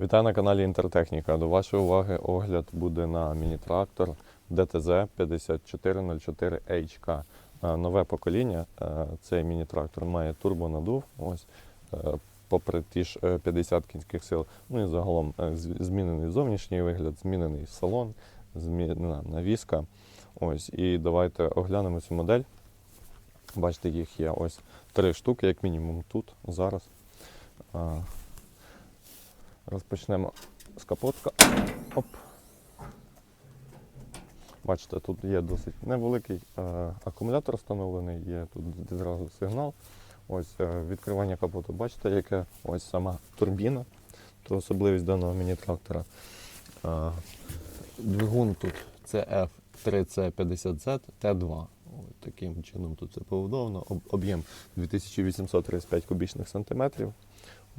Вітаю на каналі Інтертехніка. До вашої уваги огляд буде на міні-трактор DTZ 5404 HK. Е, Нове покоління. Е, Цей міні-трактор має турбонадув. Ось, е, попри ті ж е, 50 кінських сил. Ну і загалом змінений зовнішній вигляд, змінений салон, змінена навіска. Ось, і давайте оглянемо цю модель. Бачите, їх є ось три штуки, як мінімум, тут зараз. Розпочнемо з капотка. Оп. Бачите, тут є досить невеликий е, акумулятор встановлений, є тут відразу сигнал. Ось е, відкривання капоту. Бачите, яке ось сама турбіна, то особливість даного міні-трактора. Е, двигун тут CF3C50Z T2. Ось таким чином тут це побудовано. Об'єм 2835 кубічних сантиметрів.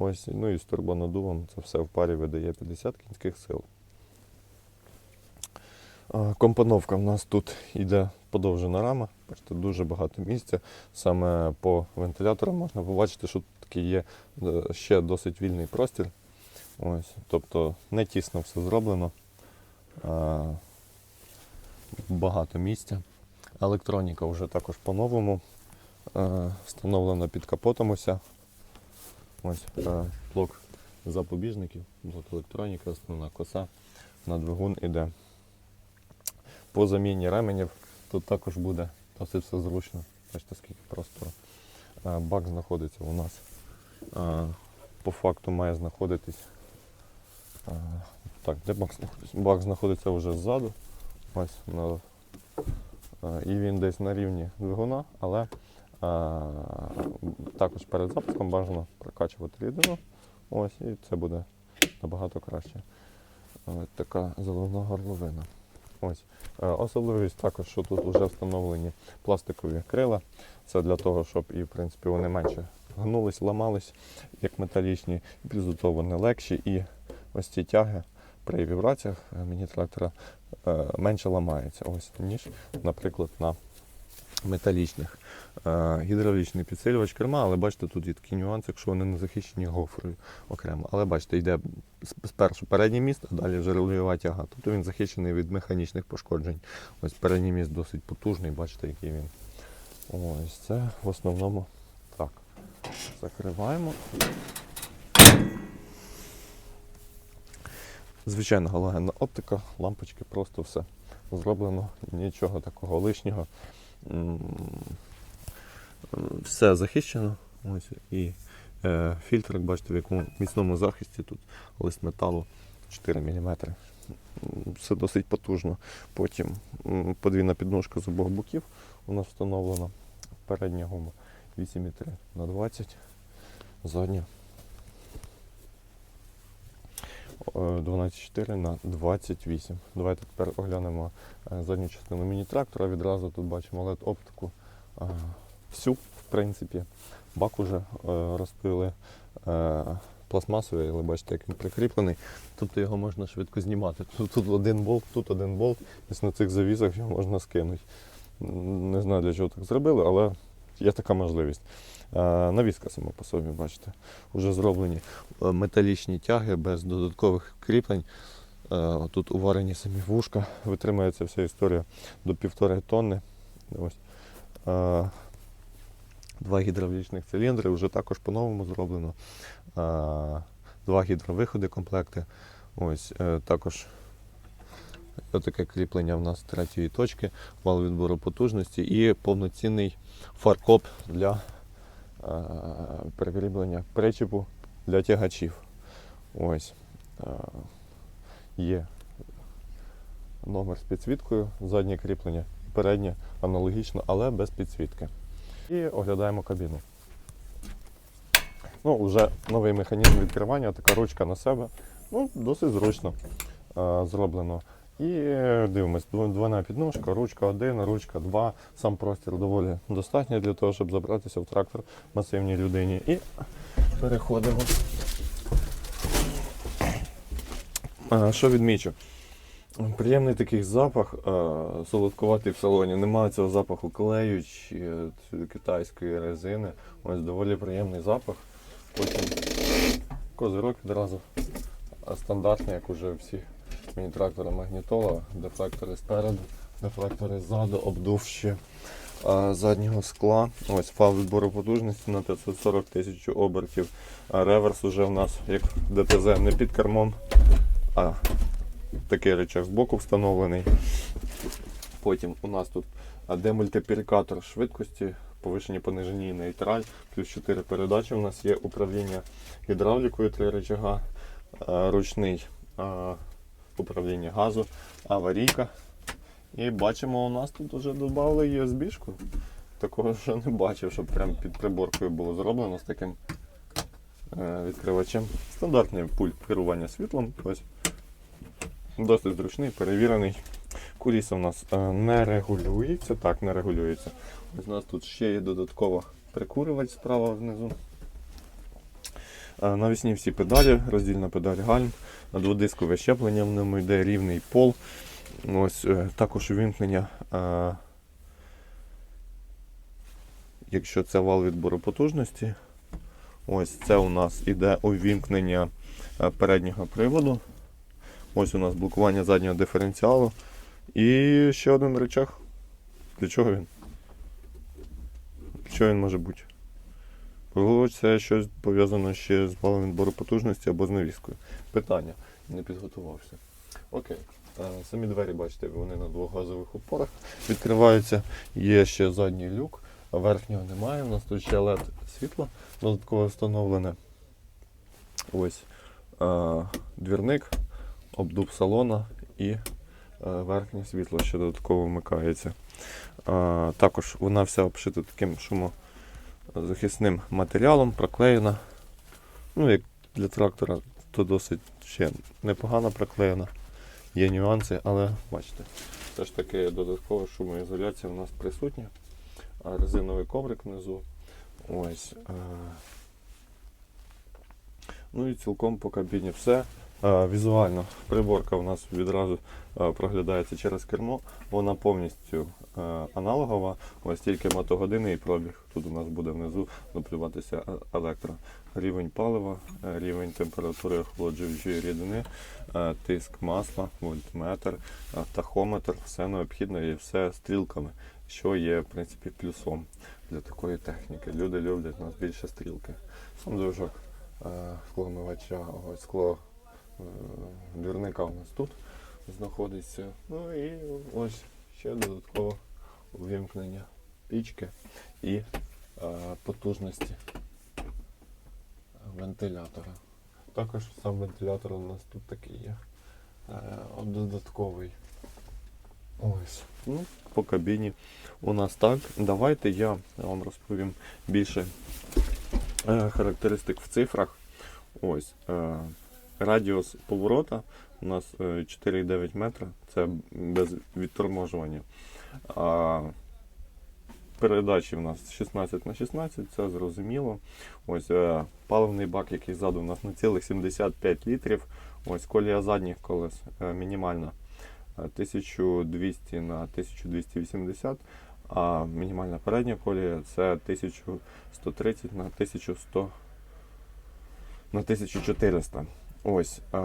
Ось, ну і з турбонадувом це все в парі видає 50 кінських сил. Компоновка в нас тут йде подовжена рама. Бачите, дуже багато місця. Саме по вентиляторам можна побачити, що тут є е, ще досить вільний простір. Ось, тобто не тісно все зроблено. Багато місця. Електроніка вже також по-новому. е, Встановлена під капотом уся. Ось е, блок запобіжників, блок електроніки, основна коса на двигун іде. По заміні ременів тут також буде досить все зручно. Бачите, скільки простору. Е, Бак знаходиться у нас. е, По факту має знаходитись. Так, де бак знаходиться? Бак знаходиться вже ззаду. Ось на, і він десь на рівні двигуна, але також перед запуском бажано прокачувати рідину. Ось, і це буде набагато краще. Ось така заливна горловина. Ось. Е, Особливість також, що тут вже встановлені пластикові крила. Це для того, щоб і в принципі вони менше гнулись, ламались, як металічні, і плюс легші. І ось ці тяги при вібраціях е, міні-трактора е, менше ламаються, ось, ніж, наприклад, на металічних. Е, Гідравлічний підсилювач керма, але бачите, тут є такий нюанс, якщо вони не захищені гофрою окремо. Але бачите, йде спершу передній міст, а далі вже рульова тяга. Тобто він захищений від механічних пошкоджень. Ось передній міст досить потужний, бачите, який він. Ось це в основному так. Закриваємо. Звичайна галогенна оптика, лампочки, просто все зроблено, нічого такого лишнього. Все захищено. Ось, і е, фільтр, як бачите, в якому міцному захисті тут лист металу 4 мм. Все досить потужно. Потім подвійна підножка з обох боків у нас встановлена. Передня гума 8,3 на 20, задня е, 12,4 на 28. Давайте тепер оглянемо е, задню частину міні-трактора. Відразу тут бачимо led оптику е, всю, в принципі. Бак уже е, розпили е, пластмасовий, але бачите, як він прикріплений. Тобто його можна швидко знімати. Тут, тут один болт, тут один болт, ось на цих завісах його можна скинути. Не знаю для чого так зробили, але є така можливість. Е, Навіска сама по собі, бачите, вже зроблені металічні тяги без додаткових кріплень. Тут уварені самі вушка, витримується вся історія до півтори тонни. Ось. Два гідравлічних циліндри вже також по-новому зроблено. Два гідровиходи комплекти. Ось е, також таке кріплення в нас третьої точки, вал відбору потужності і повноцінний фаркоп для прикріплення причепу для тягачів. Ось. Є номер з підсвіткою, заднє кріплення, переднє аналогічно, але без підсвітки. І оглядаємо кабіну. Ну, вже новий механізм відкривання, така ручка на себе. Ну, досить зручно е, зроблено. І е, дивимось, двойна підножка, ручка 1, ручка 2. Сам простір доволі достатньо для того, щоб забратися в трактор масивній людині. І переходимо. Що відмічу? Приємний такий запах, солодкуватий в салоні. Немає цього запаху клею чи е, китайської резини. Ось доволі приємний запах. Потім козирок відразу а, стандартний, як уже всі міні-трактори магнітола, дефлектори спереду, дефлектори ззаду, обдув заднього скла. Ось фал відбору потужності на 540 тисяч обертів. Реверс уже в нас як ДТЗ не під кермом, а такий речах збоку встановлений. Потім у нас тут демультиплікатор швидкості, повишені, понижені нейтраль, плюс 4 передачі. У нас є управління гідравлікою, 3 рычага, ручний управління газу, аварійка. І бачимо, у нас тут вже додали USB-шку. Такого вже не бачив, щоб прямо під приборкою було зроблено з таким е, відкривачем. Стандартний пульт керування світлом. Ось. Досить зручний, перевірений. Куліса у нас е, не регулюється. Так, не регулюється. Ось у нас тут ще є додатково прикурювач справа внизу. Е, Навісні всі педалі, роздільна педаль гальм, дводискове щеплення в ньому йде рівний пол. Ось е, також увімкнення. Якщо це вал відбору потужності, ось це у нас іде увімкнення переднього приводу. Ось у нас блокування заднього диференціалу. І ще один рычаг. Для чого він? Що він може бути? Можливо, це щось пов'язано ще з валом відбору потужності або з навіскою. Питання. Не підготувався. Окей. Е, Самі двері, бачите, вони на двох газових опорах відкриваються. Є ще задній люк, верхнього немає. У нас тут ще LED світло додатково встановлене. Ось е, двірник, обдув салона і е, верхнє світло ще додатково вмикається. Також вона вся обшита таким шумозахисним матеріалом, проклеєна. Ну, як для трактора, то досить ще непогано проклеєна. Є нюанси, але бачите, все ж таки додаткова шумоізоляція у нас присутня. Резиновий коврик внизу. Ось. е, Ну і цілком по кабіні все. Е, Візуально приборка у нас відразу е, проглядається через кермо. Вона повністю е, аналогова. Ось тільки мотогодини і пробіг. Тут у нас буде внизу наплюватися е, електро. Рівень палива, рівень температури охолоджуючої рідини, тиск масла, вольтметр, тахометр, все необхідне і все стрілками, що є в принципі плюсом для такої техніки. Люди люблять у нас більше стрілки. Сам движок скломивача, ось скло двірника у нас тут знаходиться. Ну і ось ще додатково увімкнення пічки і е, потужності вентилятора. Також сам вентилятор у нас тут такий є. е, Додатковий. Ось. Ну, по кабіні у нас так. Давайте я вам розповім більше е, характеристик в цифрах. Ось. Е, радіус поворота у нас е, 4,9 метра. Це без відторможування. А передачі у нас 16 на 16, це зрозуміло. Ось е, паливний бак, який ззаду у нас на цілих 75 літрів. Ось колія задніх колес е, мінімальна е, 1200 на 1280, а мінімальна передня колія це 1130 на 1100 на 1400. Ось е,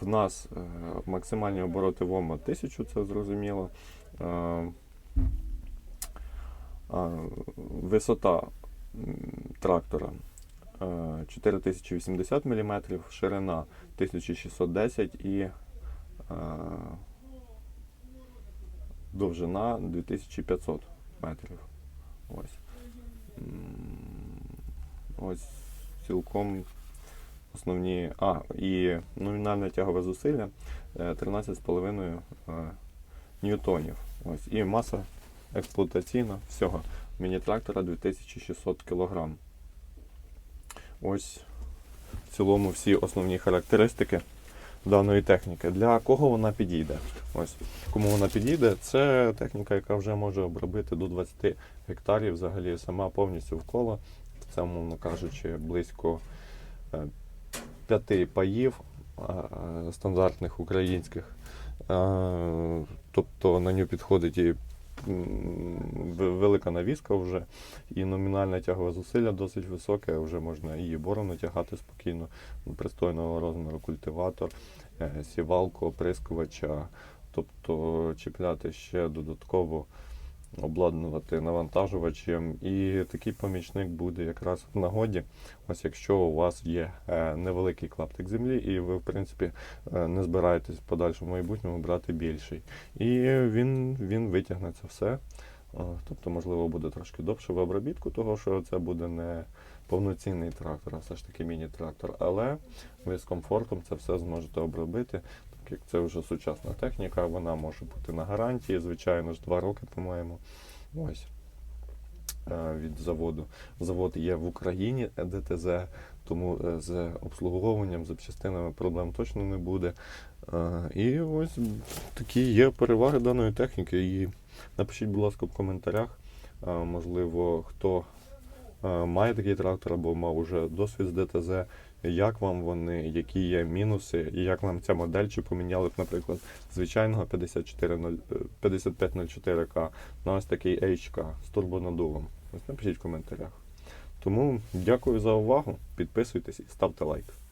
в нас е, максимальні обороти ВОМа 1000, це зрозуміло. Е, висота трактора е, 4080 мм, ширина 1610 і довжина 2500 метрів. Ось. Ось цілком основні. А, і номінальне тягове зусилля е, 13,5 е, ньютонів. Ось. І маса експлуатаційна всього міні-трактора 2600 кг. Ось в цілому всі основні характеристики даної техніки. Для кого вона підійде? Ось кому вона підійде, це техніка, яка вже може обробити до 20 гектарів взагалі сама повністю вколо. Це, мовно кажучи, близько е, п'яти паїв стандартних українських. Тобто на нього підходить і велика навіска вже, і номінальне тягове зусилля досить високе, вже можна її борону тягати спокійно, пристойного розміру культиватор, е, сівалку, оприскувача, тобто чіпляти ще додатково обладнувати навантажувачем. І такий помічник буде якраз в нагоді, ось якщо у вас є е, невеликий клаптик землі, і ви, в принципі, е, не збираєтесь в подальшому майбутньому брати більший. І він, він витягне це все. Тобто, можливо, буде трошки довше в обробітку, того що це буде не повноцінний трактор, а все ж таки міні-трактор. Але ви з комфортом це все зможете обробити. Як це вже сучасна техніка, вона може бути на гарантії, звичайно ж, два роки, по-моєму. Ось е, від заводу. Завод є в Україні ДТЗ, тому е, з обслуговуванням, запчастинами проблем точно не буде. Е, І ось такі є переваги даної техніки. І напишіть, будь ласка, в коментарях, можливо, хто має такий трактор або мав уже досвід з ДТЗ, як вам вони, які є мінуси, і як вам ця модель, чи поміняли б, наприклад, звичайного 54, 5504К на ось такий HK з турбонадувом. Ось напишіть в коментарях. Тому дякую за увагу, підписуйтесь і ставте лайк.